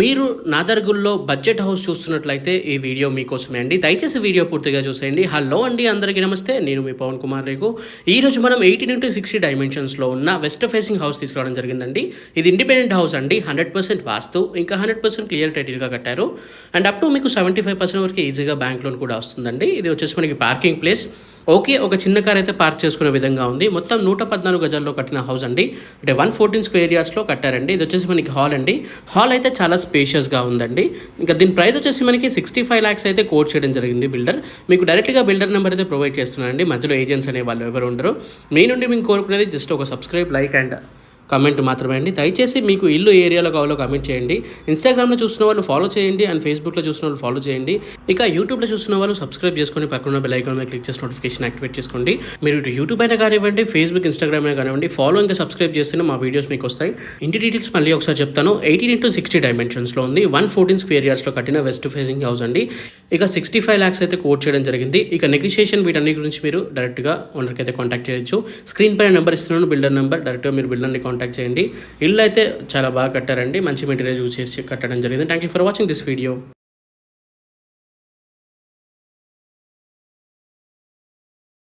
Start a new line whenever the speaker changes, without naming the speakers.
మీరు నాదర్గుల్లో budget house చూస్తున్నట్లయితే ఈ వీడియో మీకోసమే అండి. దయచేసి వీడియో పూర్తిగా చూసేయండి. హలో అండి అందరికీ నమస్తే. నేను మీ పవన్ కుమార్ రేకు ఈ రోజు మనం ఎయిటీన్ ఇంటూ సిక్స్టీ డైమెన్షన్స్లో ఉన్న వెస్ట్ ఫేసింగ్ హౌస్ తీసుకురావడం జరిగిందండి. ఇది ఇండిపెండెంట్ హౌస్ అండి. హండ్రెడ్ పర్సెంట్ వాస్తు ఇంకా హండ్రెడ్ పర్సెంట్ క్లియర్ టైటిల్గా కట్టారు. అండ్ అప్ టు మీకు సెవెంటీ ఫైవ్ పర్సెంట్ వరకు ఈజీగా బ్యాంక్ లోన్ కూడా వస్తుందండి. ఇది వచ్చేసి మనకి పార్కింగ్ ప్లేస్. ఓకే ఒక చిన్న కార్ అయితే పార్క్ చేసుకునే విధంగా ఉంది. మొత్తం నూట పద్నాలుగు గజాల్లో కట్టిన హౌస్ అండి. అంటే వన్ ఫోర్టీన్ స్క్వేర్ ఏరియాస్లో కట్టారండి. ఇది వచ్చేసి మనకి హాల్ అండి. హాల్ అయితే చాలా స్పేషియస్గా ఉందండి. ఇంకా దీని ప్రైస్ వచ్చేసి మనకి సిక్స్టీ ఫైవ్ ల్యాక్స్ అయితే కోట్ చేయడం జరిగింది బిల్డర్ మీకు డైరెక్ట్గా బిల్డర్ నెంబర్ అయితే ప్రొవైడ్ చేస్తున్నానండి. మధ్యలో ఏజెంట్స్ అనే వాళ్ళు ఎవరు ఉండరు. మీ నుండి మేము కోరుకునేది జస్ట్ ఒక సబ్స్క్రైబ్ లైక్ అండ్ కమెంట్ మాత్రమే అండి. దయచేసి మీకు ఇల్లు ఏరియాలో కావాలో కమెంట్ చేయండి. ఇన్స్టాగ్రామ్లో చూస్తున్న వాళ్ళు ఫాలో చేయండి అండ్ ఫేస్బుక్లో చూస్తున్న వాళ్ళు ఫాలో చేయండి. ఇక యూట్యూబ్లో చూస్తున్న వాళ్ళు సబ్స్క్రైబ్ చేసుకొని పక్కన బెల్ ఐకాన్ మీద క్లిక్ చేసి నోటిఫికేషన్ యాక్టివేట్ చేసుకోండి. మీరు ఇటు యూట్యూబ్ అయినా కానివ్వండి ఫేస్బుక్ ఇన్స్టాగ్రామ్ అయినా కానివ్వండి ఫాలో ఇంకా సబ్స్క్రైబ్ చేస్తేనే మా వీడియోస్ మీకు వస్తాయి. ఇంటి డీటెయిల్స్ మళ్ళీ ఒకసారి చెప్తాను. ఎయిటీన్ ఇంటూ సిక్స్టీ డైమెన్షన్స్లో ఉంది. వన్ ఫోర్టీన్ స్క్వేర్ ఇయర్స్లో కట్టిన వెస్ట్ ఫేసింగ్ హౌస్ అండి. ఇక సిక్స్టీ ఫైవ్ ల్యాక్స్ అయితే కోట్ చేయడం జరిగింది. ఇక నెగోషియేషన్ వీటన్ని గురించి మీరు డైరెక్ట్గా ఓనర్కి అయితే కాంటాక్ట్ చేయొచ్చు. స్క్రీన్ పైన నెంబర్ ఇస్తున్నాను బిల్డర్ నెంబర్ డైరెక్ట్గా మీరు బిల్డర్ని కాంటాక్ట్ చేయండి. ఇల్లు అయితే చాలా బాగా కట్టారండి. మంచి మెటీరియల్ యూజ్ చేసి కట్టడం జరిగింది. Thank you for watching this video